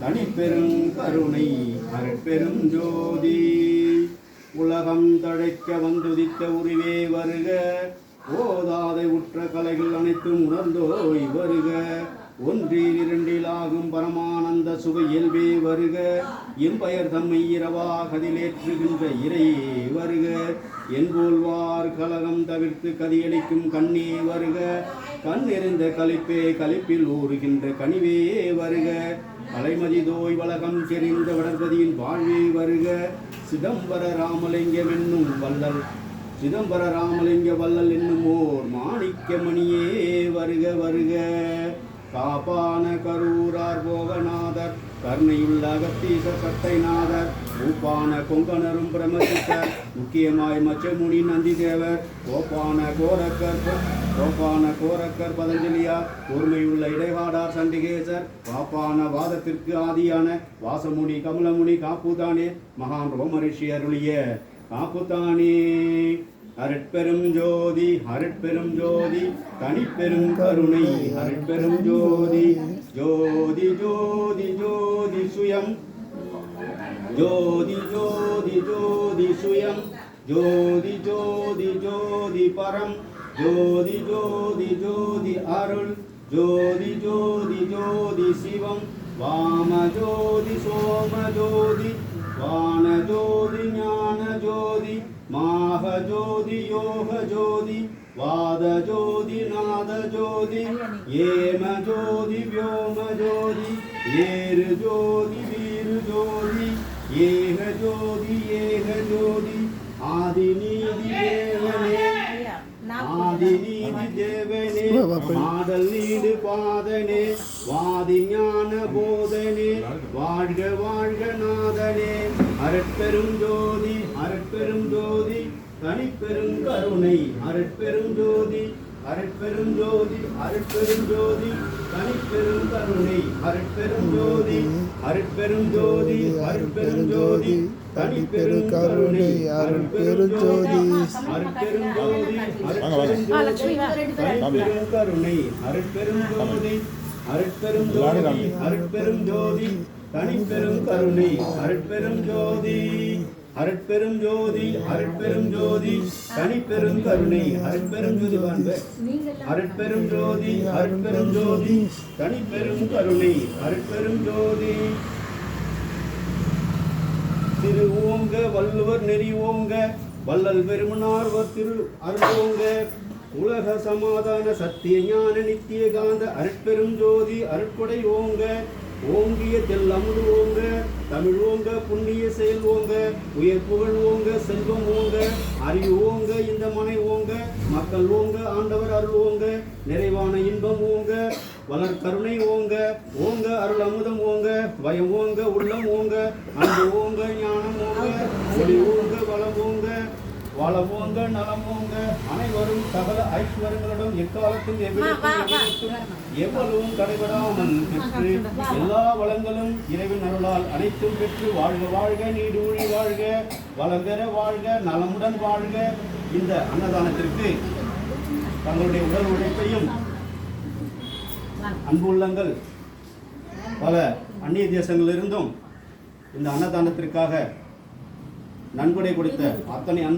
தனிப்பெரும் கருணை அருட்பெரும் ஜோதி. உலகம் தழைக்க வந்துதித்த உருவே வருக. ஓதாதை உற்ற கலைகள் அனைத்தும் உணர்ந்தோய் வருக. ஒன்றில் இரண்டில் ஆகும் பரமானந்த சுக இயல்பே வருக. எம்பெயர் தம்மை இரவா கதிலேற்றுகின்ற இறையே வருக. என்போல்வார் கலகம் தவிர்த்து கதியளிக்கும் கண்ணே வருக. கண் எறிந்த கலிப்பே கலிப்பில் ஊறுகின்ற கனிவே வருக. கலைமதி தோய் வளகம் செறிந்த வளர்பதியின் வாழ்வே வருக. சிதம்பர ராமலிங்கம் என்னும் வல்லல் சிதம்பர ராமலிங்க வல்லல் என்னும் ஓர் மாணிக்கமணியே வருக வருக. காப்பான கரூரார் போகநாதர் கருணையுள்ள அகத்தீச சட்டைநாதர் மூப்பான கொங்கணரும் பிரமசித்தர் முக்கியமாய் மச்சமுனி நந்திதேவர் கோப்பான கோரக்கர் கோப்பான கோரக்கர் பதஞ்சலியார் பொறுமையுள்ள இடைவாடார் சண்டிகேசர் காப்பான வாதத்திற்கு ஆதியான வாசமுனி கமலமுனி காப்புதானே மகான் ரோமரிஷி அருளிய காப்புதானே. அருட்பெரும் ஜோதி அருட்பெரும் ஜோதி தனிப்பெரும் கருணை அருட்பெரும் ஜோதி ஜோதி ஜோதி ஜோதி சுயம். ஜோதி ஜோதி ஜோதி சுயம். ஜோதி ஜோதி ஜோதி பரம். ஜோதி ஜோதி ஜோதி அருள். ஜோதி ஜோதி ஜோதி சிவம். வாம ஜோதி சோம ஜோதி வானஜோதி ஞான ஜோதி மாக ஜோதி யோக ஜோதி வாத ஜோதி நாத ஜோதி ஏம ஜோதி வியோம ஜோதி ஏறு ஜோதி வீரு ஜோதி ஏக ஜோதி ஏக ஜோதி ஆதினி ஆதி நீதி தேவனே ஆடல் நீடு பாதனே வாதி ஞான போதனே வாழ்க வாழ்க நாதனே. அரட்பெரும் ஜோதி அரட்பெரும் ஜோதி தனிப்பெரும் கருணை அரட்பெரும் ஜோதி அரட்பெரும் ஜோதி தனிப்பெரும் கருணை. ஜோதி அரட்பெரும் ஜோதி தனிப்பெரும் கருணை. அருட்பெரும் ஜோதி தனிப்பெரும் கருணை. ஜோதி அருட்பெரும் ஜோதி தனிப்பெரும் கருணை. அருட்பெரும் ஜோதி. அருட்பெரும் ஜோதி அருட்பெரும் ஜோதி தனிப்பெரும் கருணை அருட்பெரும் ஜோதி அருட்பெரும் ஜோதி அருட்பெரும் ஜோதி தனிப்பெரும் கருணை அருட்பெரும் ஜோதி. திரு ஓங்க வள்ளுவர் நெறி ஓங்க வள்ளல் பெருமனார்வர் திரு அருளோங்க உலக சமாதான சத்திய ஞான நித்திய காந்த அருட்பெரும் ஜோதி அருட்கொடை ஓங்க. ஓங்கிய தெல்லமுது ஓங்க. தமிழ் ஓங்க புண்ணிய செயல் ஓங்க உயர் புகழ் ஓங்க செல்வம் ஓங்க அறிவு ஓங்க இந்த மனை ஓங்க மக்கள் ஓங்க ஆண்டவர் அருள் ஓங்க நிறைவான இன்பம் ஓங்க வளர் கருணை ஓங்க ஓங்க அருள் அமுதம் ஓங்க பயம் ஓங்க உள்ளம் ஓங்க அன்பு ஓங்க ஞானம் ஓங்க ஒளி ஓங்க வளம் ஓங்க வளம் ஓங்க நலம் ஓங்க சகல ஐஸ்வரங்களுடன் எக்காலத்தில் எவ்வளவும் கடைபடாமல் பெற்று எல்லா வளங்களும் இறைவன் அருளால் அனைத்தும் பெற்று வாழ்க வாழ்க நீடூழி வாழ்க வளங்கர வாழ்க நலமுடன் வாழ்க. இந்த அன்னதானத்திற்கு தங்களுடைய உடல் உழைப்பையும் அன்பு உள்ளங்கள் பல அந்நிய தேசங்களிலிருந்தும் இந்த அன்னதானத்திற்காக நன்கொடை கொடுத்த அத்தனை அன்பு